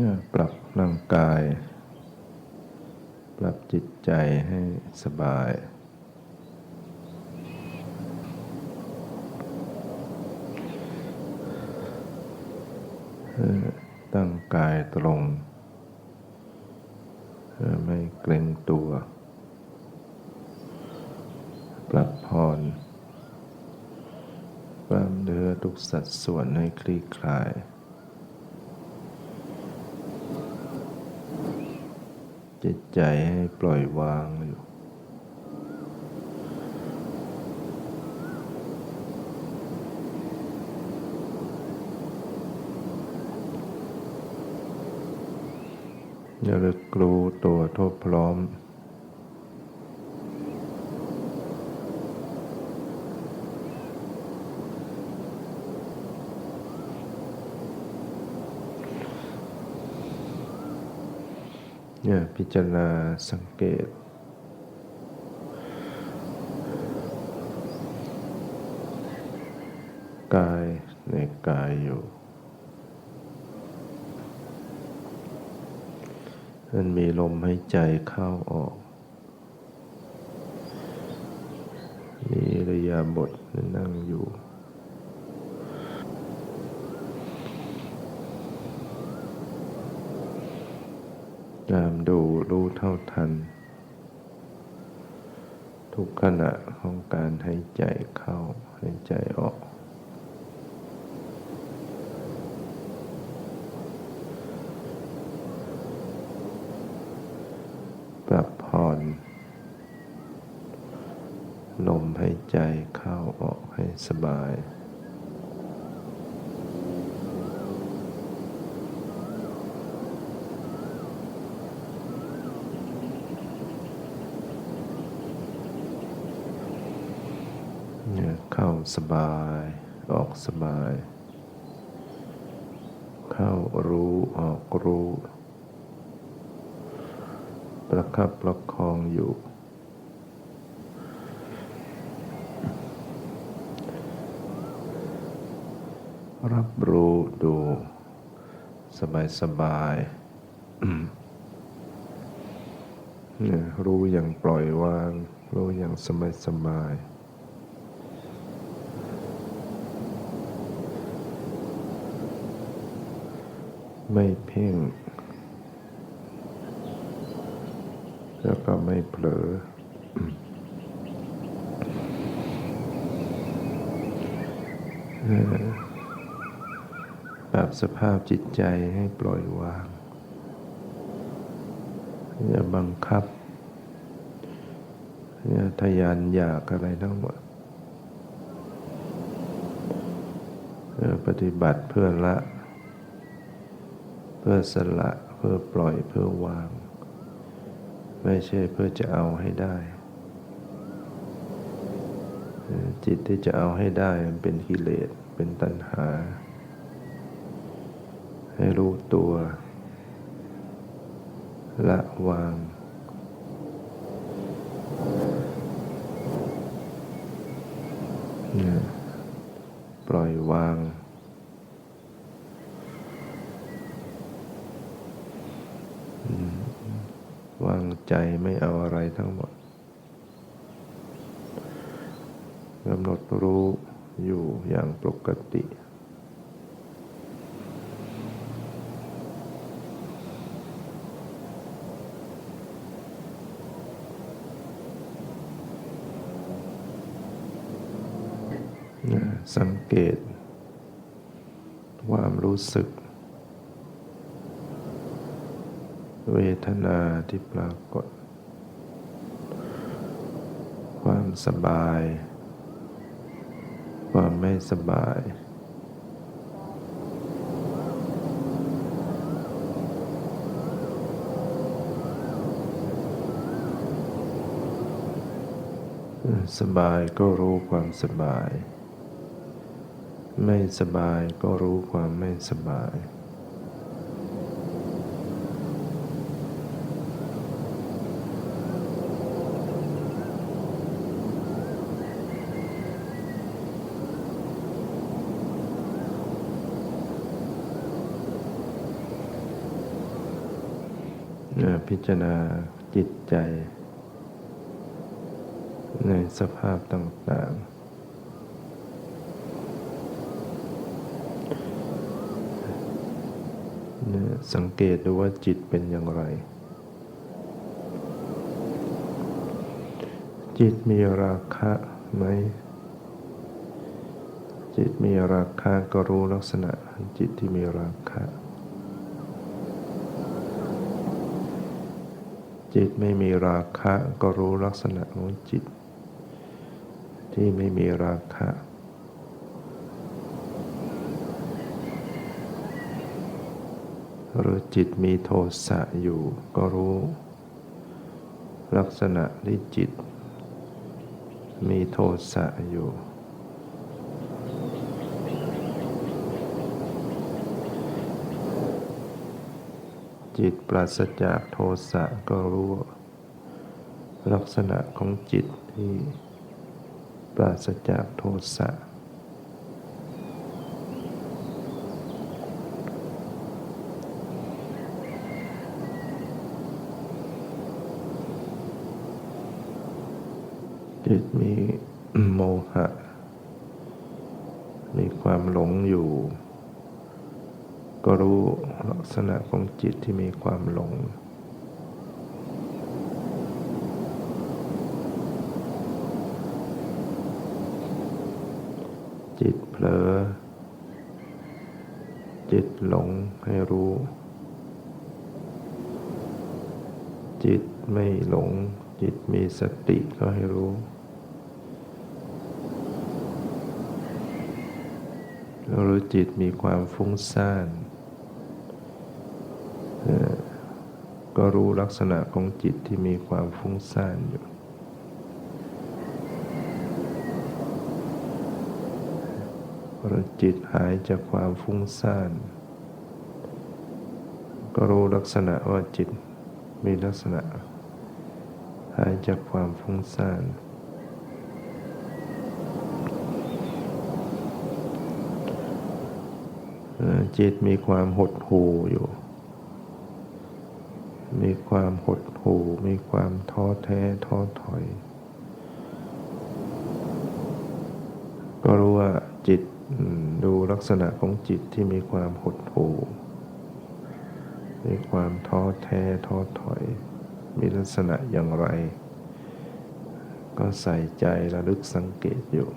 เนี่ยปรับร่างกาย ปรับจิตใจให้สบาย ตั้งกายตรง ไม่เกรงตัว ปรับผ่อนกล้ามเนื้อทุกสัดส่วนให้คลี่คลาย จิตใจให้ปล่อยวางอยู่อย่าลึกรู้ตัวทบพร้อม เนี่ยพิจารณาสังเกต กายในกายอยู่ มันมีลมหายใจเข้าออก มีระยะบทนั่งอยู่ ตามดูรู้เท่าทัน ทุกขณะของการหายใจเข้าหายใจออก ปรับผ่อน ลมหายใจเข้าออกให้สบาย เนี่ยเข้า สบาย ออกสบาย เข้ารู้ออกรู้ ประคับประคองอยู่ รับรู้ดู สบายสบายนี่ยรู้อย่างปล่อยวาง รู้อย่างสบายสบาย ไม่เพ่ง แล้วก็ไม่เผลอ ปรับสภาพจิตใจให้ปล่อยวาง อย่าบังคับ อย่าทยานอยากอะไรทั้งหมดปฏิบัติเพื่อละ เพื่อสละเพื่อปล่อยเพื่อวาง ไม่ใช่เพื่อจะเอาให้ได้ จิตที่จะเอาให้ได้มันเป็นกิเลสเป็นตัณหา ให้รู้ตัว ละวางปล่อยวาง วาง ใจไม่เอาอะไรทั้งหมดกำหนดรู้อยู่อย่างปกติ สังเกต ความรู้สึก เวทนาที่ปรากฏ ความสบาย ความไม่สบาย สบายก็รู้ความสบาย ไม่สบายก็รู้ความไม่สบาย พิจารณาจิตใจ ในสภาพต่างๆ สังเกตดูว่าจิตเป็นอย่างไร จิตมีราคะไหม จิตมีราคะก็รู้ลักษณะจิตที่มีราคะ จิตไม่มีราคะก็รู้ลักษณะของจิต ที่ไม่มีราคะหรือจิตมีโทสะอยู่ก็รู้ ลักษณะที่จิต มีโทสะอยู่ จิตปราศจากโทสะก็รู้ ลักษณะของจิตที่ปราศจากโทสะจิตมีโมหะ มีความหลงอยู่ ก็รู้ลักษณะของจิตที่มีความหลง จิตเผลอ จิตหลงให้รู้ จิตไม่หลง จิตมีสติก็ให้รู้เรารู้จิตมีความฟุ้งซ่านเอ่อ ก็รู้ลักษณะของจิตที่มีความฟุ้งซ่านอยู่เราจิตหายจากความฟุ้งซ่าน ก็รู้ลักษณะว่าจิตมีลักษณะ หายจากความฟุ้งซ่านจิตมีความหดหู่อยู่ มีความหดหู่ มีความท้อแท้ท้อถอย ก็รู้ว่าจิตดูลักษณะของจิตที่มีความหดหู่ มีความท้อแท้ท้อถอย มีลักษณะอย่างไร ก็ใส่ใจระลึกสังเกตอยู่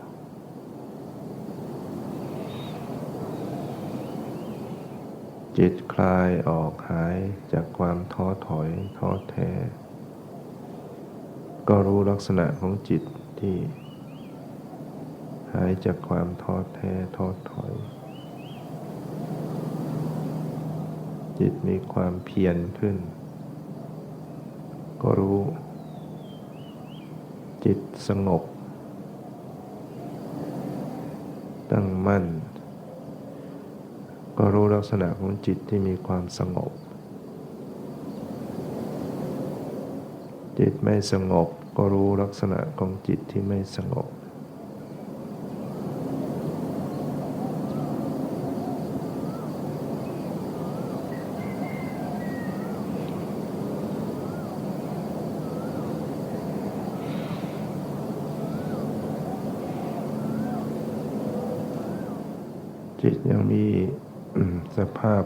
จิตคลายออกหายจากความท้อถอยท้อแท้ ก็รู้ลักษณะของจิตที่ หายจากความท้อแท้ท้อถอย จิตมีความเพียรขึ้น ก็รู้ จิตสงบ ตั้งมั่น ลักษณะของจิตที่มีความสงบ จิตไม่สงบก็รู้ลักษณะของจิตที่ไม่สงบ จิตยังมี สภาพ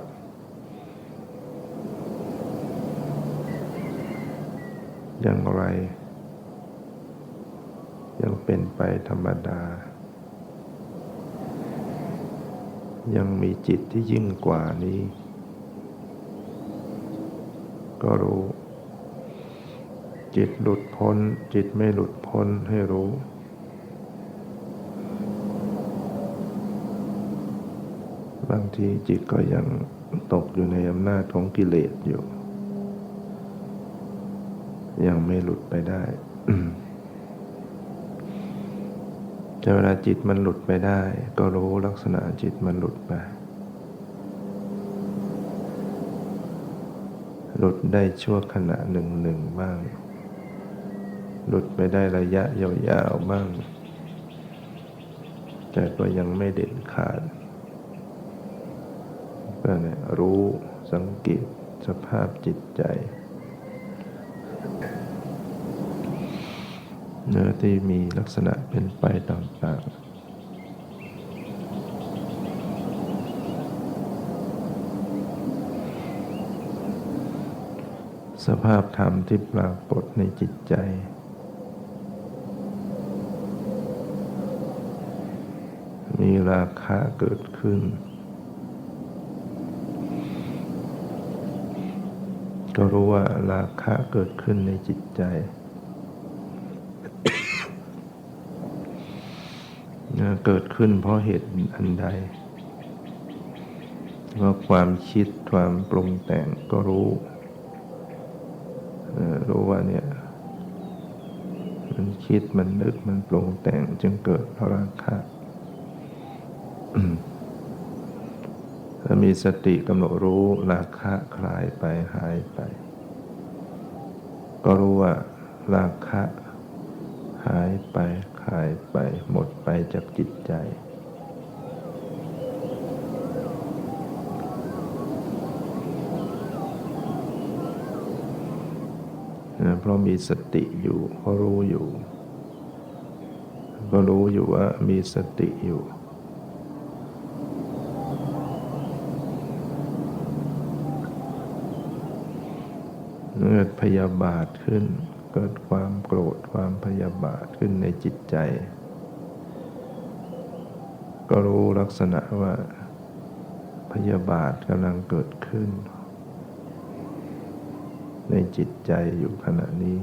อย่างไร ยังเป็นไปธรรมดา ยังมีจิตที่ยิ่งกว่านี้ ก็รู้ จิตหลุดพ้น จิตไม่หลุดพ้นให้รู้างทีจิตก็ยังตกอยู่ในอำนาจของกิเลสอยู่ ยังไม่หลุดไปได้แต่เวลาจิตมันหลุดไปได้ ก็รู้ลักษณะจิตมันหลุดไป หลุดได้ชั่วขณะหนึ่งหนึ่งบ้าง หลุดไปได้ระยะยาวๆบ้าง แต่ก็ยังไม่เด็ดขาด รู้สังเกตสภาพจิตใจเนื้อที่มีลักษณะเป็นไปต่างๆสภาพธรรมที่ปรากฏในจิตใจ มีราคาเกิดขึ้น ก็รู้ว่าราคะเกิดขึ้นในจิตใจ เกิดขึ้นเพราะเหตุอันใดว่าความคิดความปรุงแต่งก็รู้รู้ว่าเนี่ย มันคิดมันนึกมันปรุงแต่งจึงเกิดราคะอืม ถ้ามีสติกำหนดรู้ราคะคลายไปหายไป ก็รู้ว่าราคะหายไปคลายไปหมดไปจากจิตใจนะเพราะมีสติอยู่ก็รู้อยู่ ก็รู้อยู่ว่ามีสติอยู่ เกิดพยาบาทขึ้น เกิดความโกรธความพยาบาทขึ้นในจิตใจ ก็รู้ลักษณะว่า พยาบาทกำลังเกิดขึ้น ในจิตใจอยู่ขณะนี้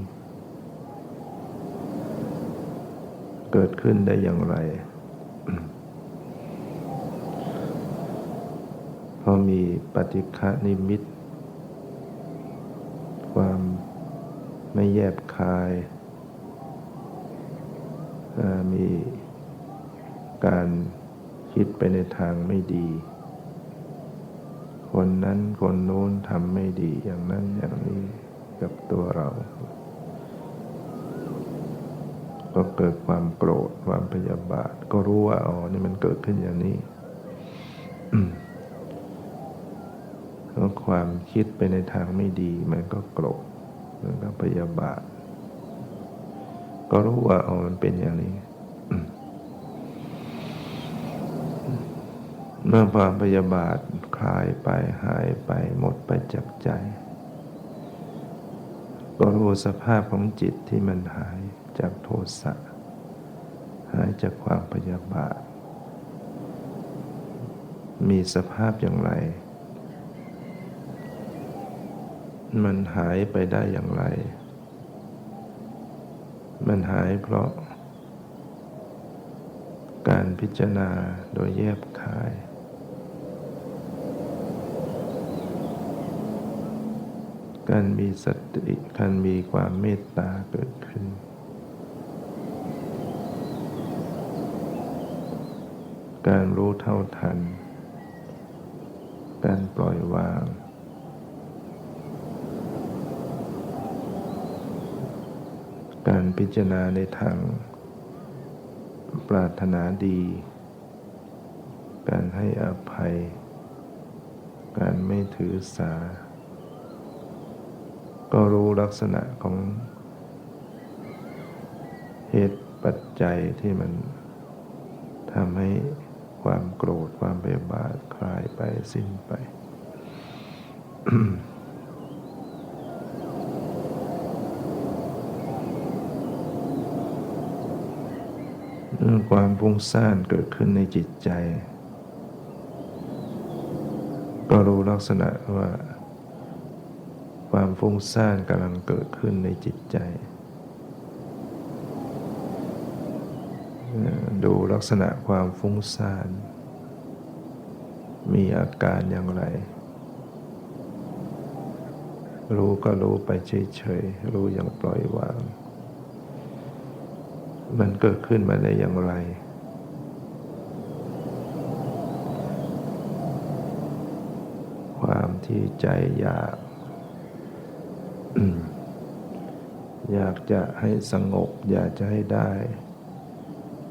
เกิดขึ้นได้อย่างไรพราะมีปฏิฆะนิมิต ความ ไม่แยบคาย มีการคิดไปในทางไม่ดี คนนั้นคนโน้นทำไม่ดีอย่างนั้นอย่างนี้กับตัวเรา ก็เกิดความโกรธความพยาบาท ก็รู้ว่าอ๋อนี่มันเกิดขึ้นอย่างนี้เพราะความคิดไปในทางไม่ดีมันก็โกรธ มันก็พยาบาท ก็รู้ว่าอ๋อมันเป็นอย่างนี้เมื่อความพยาบาทคลายไปหายไปหมดไปจากใจ ก็รู้สภาพของจิตที่มันหายจากโทสะหายจากความพยาบาท มีสภาพอย่างไร มันหายไปได้อย่างไร มันหายเพราะ การพิจารณาโดยแยบคาย การมีสติการมีความเมตตาเกิดขึ้น การรู้เท่าทัน การปล่อยวาง การพิจารณาในทางปรารถนาดี การให้อภัย การไม่ถือสา ก็รู้ลักษณะของเหตุปัจจัยที่มันทำให้ความโกรธความเบียบาทคลายไปสิ้นไปื่อความฟุ้งซ่านเกิดขึ้นในจิตใจ ก็รู้ลักษณะว่า ความฟุ้งซ่านกำลังเกิดขึ้นในจิตใจ ดูลักษณะความฟุ้งซ่าน มีอาการอย่างไร รู้ก็รู้ไปเฉยๆ รู้อย่างปล่อยวาง มันเกิดขึ้นมาได้อย่างไร ความที่ใจอยาก อยากจะให้สงบ อยากจะให้ได้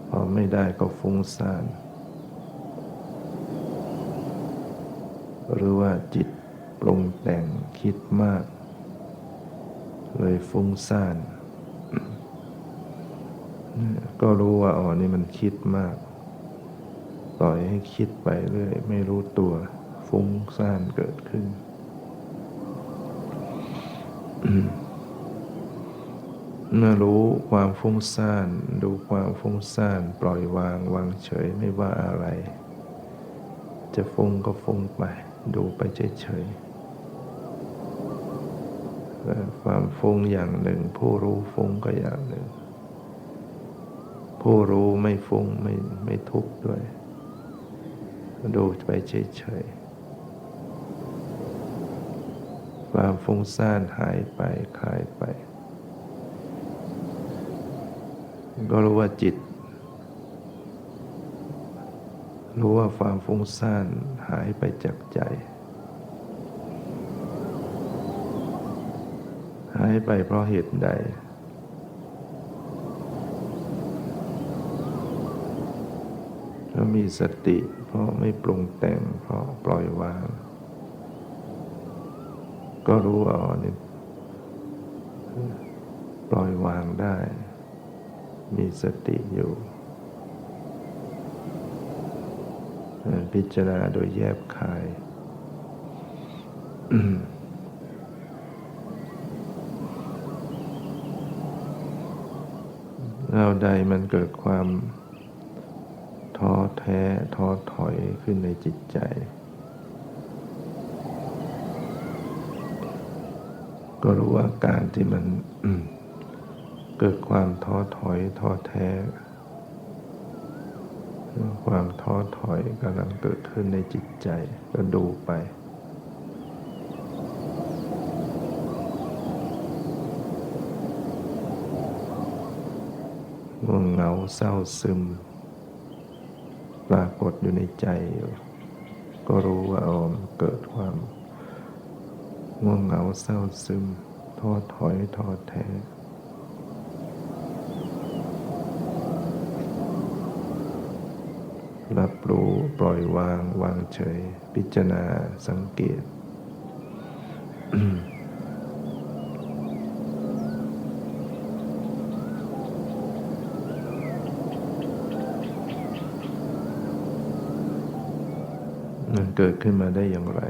พอไม่ได้ก็ฟุ้งซ่าน หรือว่าจิตปรุงแต่งคิดมาก เลยฟุ้งซ่าน ก็รู้ว่าอ๋อนี่มันคิดมาก ปล่อยให้คิดไปเรื่อย ไม่รู้ตัวฟุ้งซ่านเกิดขึ้น เมื่อรู้ความฟุ้งซ่าน ดูความฟุ้งซ่าน ปล่อยวางวางเฉยไม่ว่าอะไร จะฟุ้งก็ฟุ้งไป ดูไปเฉยๆความฟุ้งอย่างหนึ่ง ผู้รู้ฟุ้งก็อย่างหนึ่ง ผู้รู้ไม่ฟุ้งไม่ไม่ทุกข์ด้วย ดูไปเฉยๆความฟุ้งซ่านหายไปคลายไป ก็รู้ว่าจิต รู้ว่าความฟุ้งซ่านหายไปจากใจ หายไปเพราะเหตุใด เพราะ มีสติ เพราะไม่ปรุงแต่ง เพราะปล่อยวาง ก็รู้ว่าอ๋อนี่ปล่อยวางได้ มีสติอยู่ พิจารณาโดยแยบคายเราใดมันเกิดความ แท้ท้อถอยขึ้นในจิตใจ ก็รู้ว่าการที่มันเกิดความท้อถอยท้อแท้ ความท้อถอยกำลังเกิดขึ้นในจิตใจ ก็ดูไปง่วงเหงาเศร้าซึม ปรากฏอยู่ในใจอยู่ ก็รู้ว่าออมเกิดความง่วงเหงาเศร้าซึมท้อถอยท้อแท้รับรู้ปล่อยวางวางเฉย พิจารณาสังเกต เกิดขึ้นมาได้อย่างไร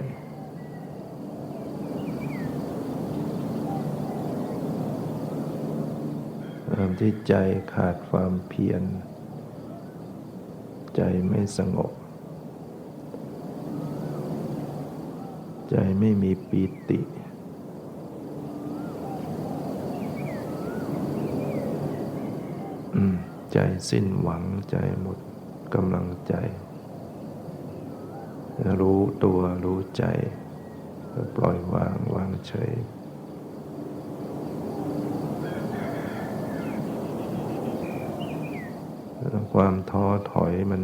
ตามที่ใจขาดความเพียร ใจไม่สงบ ใจไม่มีปีติ ใจสิ้นหวังใจหมดกำลังใจ รู้ตัวรู้ใจปล่อยวางวางเฉยความท้อถอยมัน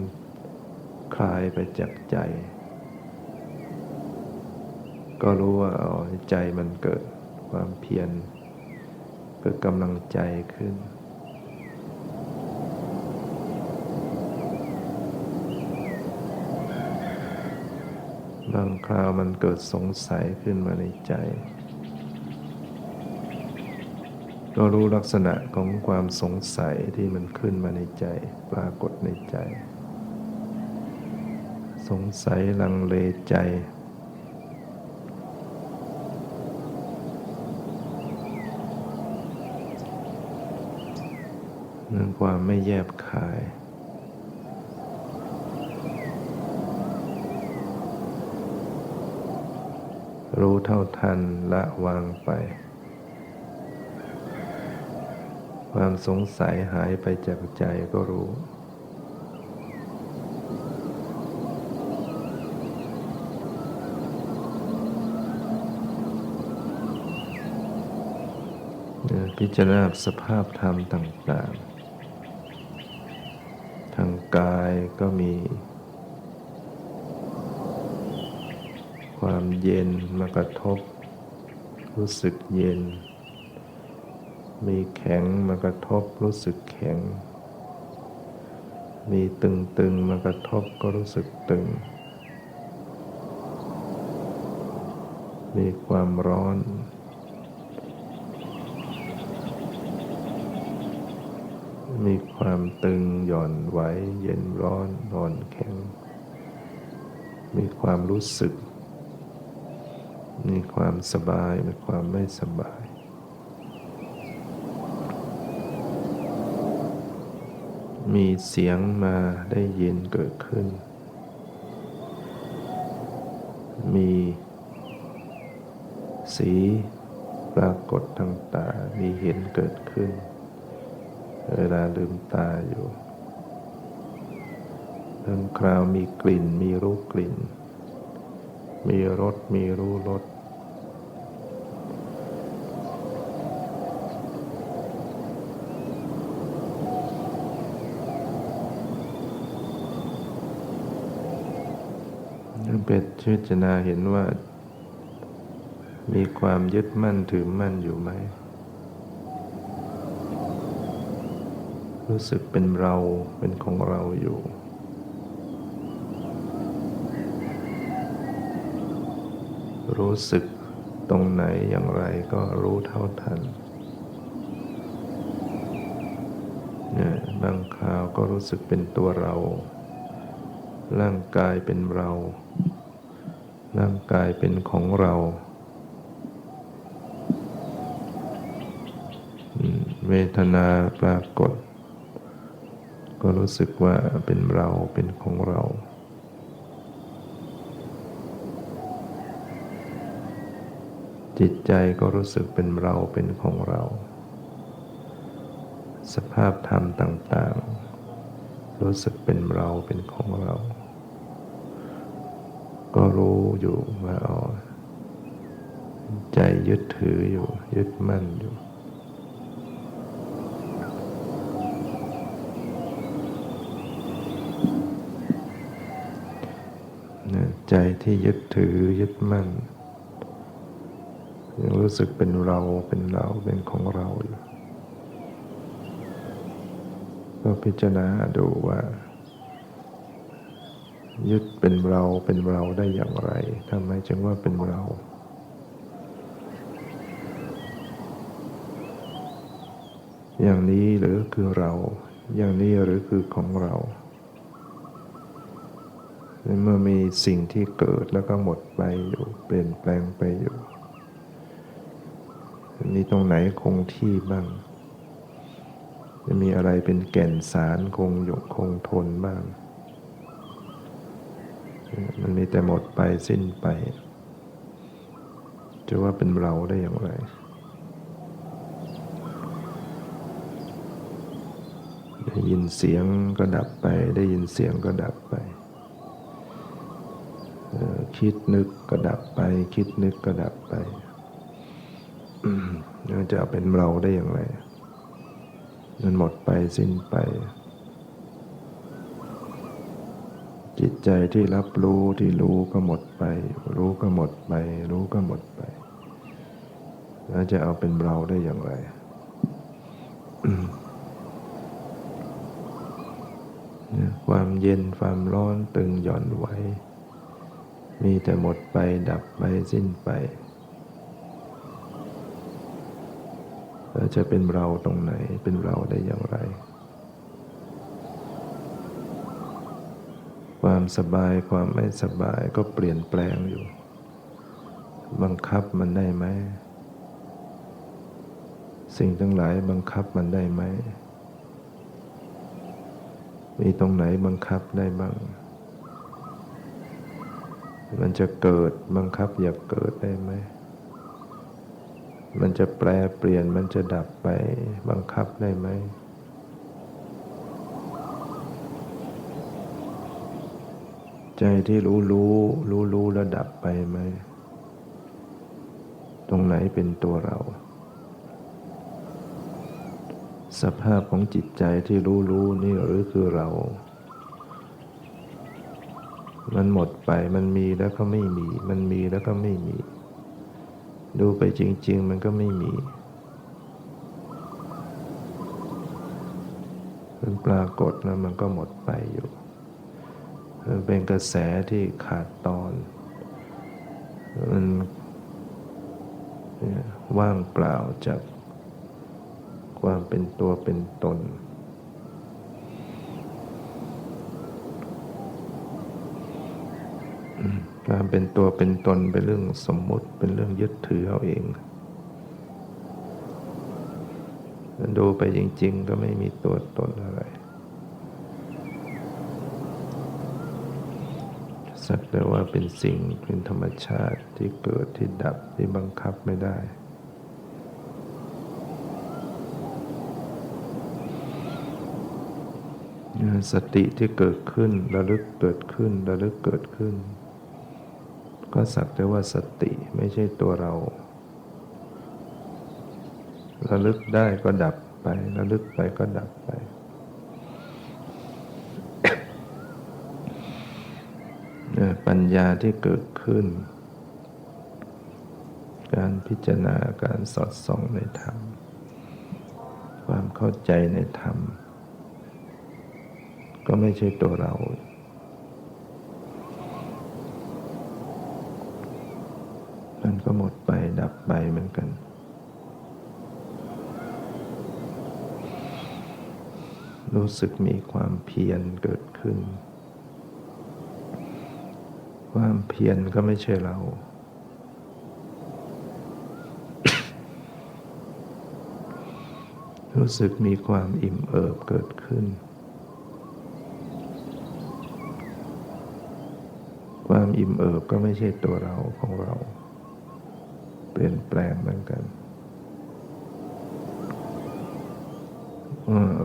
คลายไปจากใจ ก็รู้ว่าอ๋อใจมันเกิดความเพียรเกิดกำลังใจขึ้น บางคราวมันเกิดสงสัยขึ้นมาในใจ ก็รู้ลักษณะของความสงสัยที่มันขึ้นมาในใจ ปรากฏในใจ สงสัยลังเลใจเรื่องความไม่แยบคาย รู้เท่าทันละวางไป ความสงสัยหายไปจากใจก็รู้พิจารณาสภาพธรรมต่าง ๆ ทางกายก็มี ความเย็นมากระทบ รู้สึกเย็น มีแข็งมากระทบรู้สึกแข็ง มีตึงๆมากระทบก็รู้สึกตึง มีความร้อน มีความตึงหย่อนไหวเย็นร้อนอ่อนแข็ง มีความรู้สึก มีความสบาย มีความไม่สบาย มีเสียงมาได้ยินเกิดขึ้น มีสีปรากฏทางตา มีเห็นเกิดขึ้น เวลาลืมตาอยู่บางคราวมีกลิ่น มีรู้กลิ่น มีรส มีรู้รส เป็ด พิจารณาเห็นว่า มีความยึดมั่นถือมั่นอยู่ไหม รู้สึกเป็นเราเป็นของเราอยู่ รู้สึกตรงไหนอย่างไรก็รู้เท่าทันเนี่ยบางคราวก็รู้สึกเป็นตัวเรา ร่างกายเป็นเรา ร่างกายเป็นของเราอืมเวทนาปรากฏ ก็รู้สึกว่าเป็นเราเป็นของเรา จิตใจก็รู้สึกเป็นเราเป็นของเรา สภาพธรรมต่าง ๆ รู้สึกเป็นเราเป็นของเรา ก็รู้อยู่ว่าอ๋อใจยึดถืออยู่ ยึดมั่นอยู่นะใจที่ยึดถือยึดมั่นยังรู้สึกเป็นเราเป็นเราเป็นของเราอยู่ก็พิจารณาดูว่า ยึดเป็นเราเป็นเราได้อย่างไรทำไมจึงว่าเป็นเรา อย่างนี้หรือคือเรา อย่างนี้หรือคือของเรา เมื่อมีสิ่งที่เกิดแล้วก็หมดไปอยู่ เปลี่ยนแปลงไปอยู่มีตรงไหนคงที่บ้าง จะมีอะไรเป็นแก่นสารคงอยู่คงทนบ้าง มันมีแต่หมดไปสิ้นไป จะว่าเป็นเราได้อย่างไร ได้ยินเสียงก็ดับไป ได้ยินเสียงก็ดับไปออคิดนึกก็ดับไป คิดนึกก็ดับไปจะเป็นเราได้อย่างไร มันหมดไปสิ้นไป จิตใจที่รับรู้ที่รู้ก็หมดไป รู้ก็หมดไป รู้ก็หมดไป แล้วจะเอาเป็นเราได้อย่างไร ความเย็นความร้อนตึงหย่อนไหวมีแต่หมดไปดับไปสิ้นไปแล้วจะเป็นเราตรงไหนเป็นเราได้อย่างไร ความสบายความไม่สบายก็เปลี่ยนแปลงอยู่ บังคับมันได้ไหม สิ่งทั้งหลายบังคับมันได้ไหม มีตรงไหนบังคับได้บ้าง มันจะเกิดบังคับอย่าเกิดได้ไหม มันจะแปลเปลี่ยนมันจะดับไปบังคับได้ไหม ใจที่รู้รู้รู้รู้แล้วดับไปไหม ตรงไหนเป็นตัวเรา สภาพของจิตใจที่รู้รู้นี่หรือคือเรา มันหมดไปมันมีแล้วก็ไม่มี มันมีแล้วก็ไม่มี ดูไปจริง ๆ มันก็ไม่มีมันปรากฏแล้วมันก็หมดไปอยู่ันเป็นกระแสที่ขาดตอน มันว่างเปล่าจากความเป็นตัวเป็นตน การเป็นตัวเป็นตนเป็นเรื่องสมมติเป็นเรื่องยึดถือเอาเองดูไปจริง ๆ ก็ไม่มีตัวตนอะไร สักแต่ว่าเป็นสิ่งเป็นธรรมชาติที่เกิดที่ดับที่บังคับไม่ได้ สติที่เกิดขึ้นระลึกเกิดขึ้นระลึกเกิดขึ้น ก็สักแต่ว่าสติไม่ใช่ตัวเราระลึกได้ก็ดับไประลึกไปก็ดับไป ปัญญาที่เกิดขึ้น การพิจารณาการสอดส่องในธรรม ความเข้าใจในธรรม ก็ไม่ใช่ตัวเรา มันก็หมดไปดับไปเหมือนกันรู้สึกมีความเพียรเกิดขึ้น ความเพียรก็ไม่ใช่เรา รู้สึกมีความอิ่มเอิบเกิดขึ้น ความอิ่มเอิบก็ไม่ใช่ตัวเราของเรา เปลี่ยนแปลงเหมือนกัน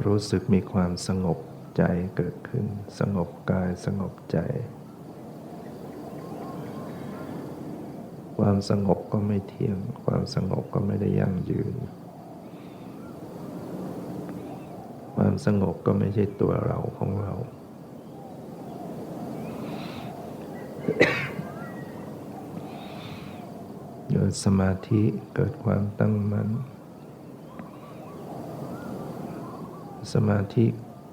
รู้สึกมีความสงบใจเกิดขึ้น สงบกายสงบใจ ความสงบก็ไม่เที่ยง ความสงบก็ไม่ได้ยั่งยืน ความสงบก็ไม่ใช่ตัวเราของเรา เกิดสมาธิเกิดความตั้งมั่นสมาธิ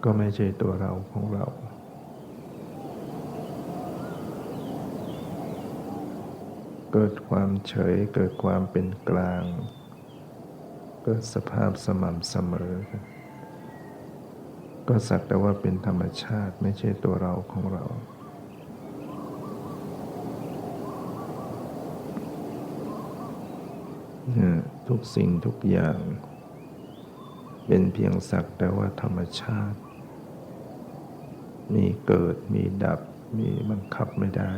ก็ไม่ใช่ตัวเราของเรา เกิดความเฉยเกิดความเป็นกลาง เกิดสภาพสม่ำเสมอ ก็สักแต่ว่าเป็นธรรมชาติไม่ใช่ตัวเราของเราทุกสิ่งทุกอย่าง เป็นเพียงสักแต่ว่าธรรมชาติ มีเกิดมีดับมีบังคับไม่ได้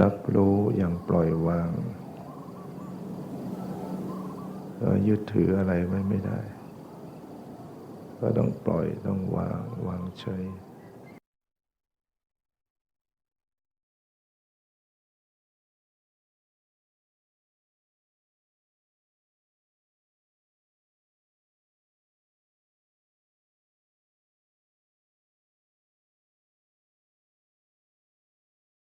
รับรู้อย่างปล่อยวางเรายึดถืออะไรไว้ไม่ได้ ก็ต้องปล่อยต้องวางวางเฉย